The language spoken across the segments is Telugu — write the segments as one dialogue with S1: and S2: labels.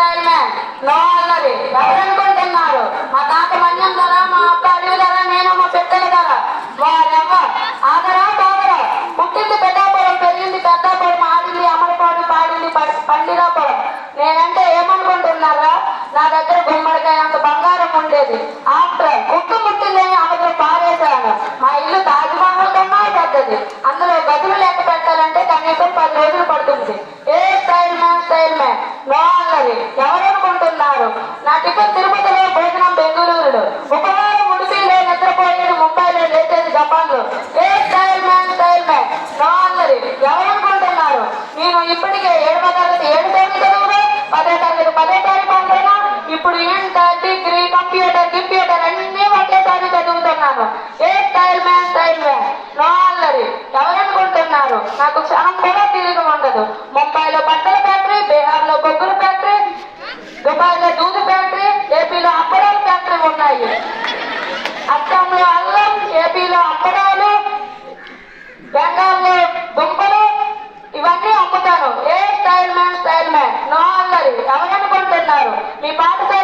S1: స్టైల్ మ్యాన్ నో అన్నది. ఎవరనుకుంటున్నారు? మా తాత మన్యం ధర మా అక్క అడవి ధర నేను మా పెట్టెల ధర. వారెవ్వ ఆదరా కాదరా పుట్టింది పెద్దాపురం పెరిగింది పెద్దాపురం ఆడింది అమరపాడు పాడింది పండిరాపురం. నేనంటే ఏమనుకుంటున్నారా? నా దగ్గర గుమ్మడికాయ అంత బంగారం ఉండేది. ఆఫ్టర్ కుక్క ముట్టిందని ఇప్పుడు ఇంటర్ డిగ్రీ కంప్యూటర్ కంప్యూటర్ అన్ని ఒకేసారి చదువుతున్నాను ఏ style man style man no అల్లరి ఎవరనుకుంటున్నారు నాకు క్షణం కూడా తిరిగి ఉండదు ముంబైలో బట్టల ఫ్యాక్టరీ బీహార్లో బొగ్గుల ఫ్యాక్టరీ దుబాయ్లో దూది ఫ్యాక్టరీ ఏపీలో అప్పడాల ఫ్యాక్టరీ ఉన్నాయి అస్సాంలో అల్లం ఏపీలో అప్పడాలు బెంగాల్లో దుంపలు ఇవన్నీ అమ్ముతాను ఏ style man style man no అల్లరి ఎవరనుకుంటున్నారు మీ పాఠశాల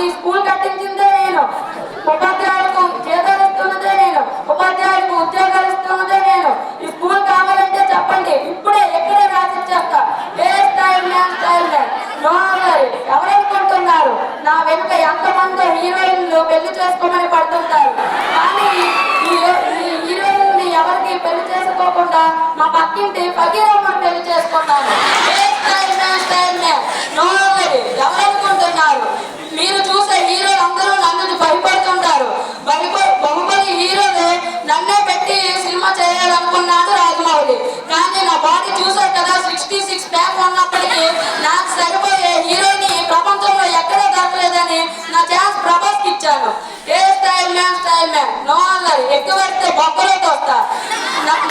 S1: అసలు ఈ స్కూల్ కట్టించిందే నేను ఉపాధ్యాయులకు జీతాలు ఇస్తున్నదే నేను ఉపాధ్యాయులకు ఉద్యోగాలు ఇస్తున్నదే నేను ఈ స్కూల్ కావాలంటే చెప్పండి ఇప్పుడే ఎక్కడే రాసిచ్చేస్తా ఏ style man style man no అల్లరి ఎవరనుకుంటున్నారు నా వెనుక ఎంతమందో హీరోయిన్లు పెళ్ళి చేసుకోమని పడుతుంటారు కానీ ఈ ఈ హీరోయిన్ ఎవరికి పెళ్ళి చేసుకోకుండా మా పక్కింటి ఫకీరమ్మని పెళ్ళి చేసుకున్నాను ఏ style man style man no అల్లరి ఎవరనుకుంటున్నారు మీరు చూసే హీరోలు అందరూ నన్ను భయపడుతుంటారు భయప- బాహుబలి హీరోలు నన్నే పెట్టి సినిమా చేయాలనుకున్నాడు రాజమౌళి కానీ నా బాడీ చూసారు కదా సిక్స్టీ సిక్స్ ప్యాక్ ఉన్నప్పటికీ నాకు సరిపోయే హీరోని ప్రపంచంలో ఎక్కడా దొరకలేదని నా ఛాన్స్ ప్రభాస్కి ఇచ్చాను. ఏ style man style man no అల్లరి ఎక్కువ పెడితే బొక్కలోకి వస్తా.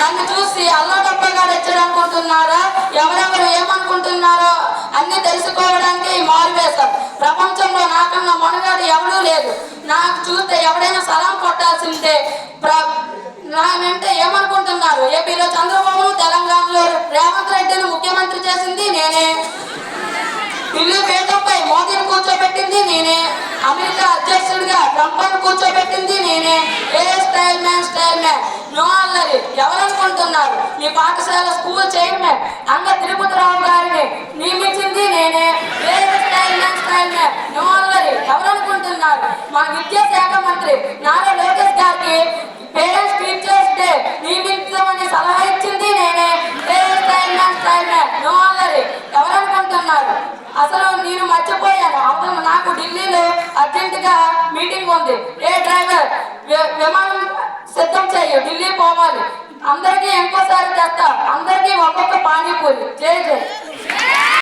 S1: నన్ను చూసి అల్లా డబ్బగాడు వచ్చాడు అనుకుంటున్నారా ఎవరెవరు ఏమనుకుంటున్నారో అన్ని తెలుసుకోవడానికి ఈ మారు ప్రపంచంలో నాకన్నా మనగాడు ఎవడూ లేదు. నాకు చూస్తే ఎవడైనా సలాం కొట్టాల్సిందే. ప్ర నానంటే ఏమనుకుంటున్నారు? ఏపీ నేనే. ఇల్లు మేకప్పై మోదీని కూర్చోబెట్టింది నేనే. అమెరికా అధ్యక్షుడిగా ట్రంప్ కూర్చోబెట్టింది నేనే. ఏ style man style man? No అల్లరి. ఎవరనుకుంటున్నారు? మీ పాఠశాల స్కూల్ చైర్మన్ అంగ తిరుపతిరావు గారిని నియమించింది నేనే. ఏ style man style man? No అల్లరి. ఎవరనుకుంటున్నారు? మా విద్యాశాఖ మంత్రి నారా లోకేష్ గారికి అసలు నేను మర్చిపోయాను. అసలు నాకు ఢిల్లీలో అర్జెంట్గా మీటింగ్ ఉంది. ఏ డ్రైవర్? విమానం సిద్ధం చేయ. ఢిల్లీ పోవాలి. అందరికీ ఇంకోసారి తెస్తా. అందరికీ ఒక్కొక్క పానీపూరి. జై జై.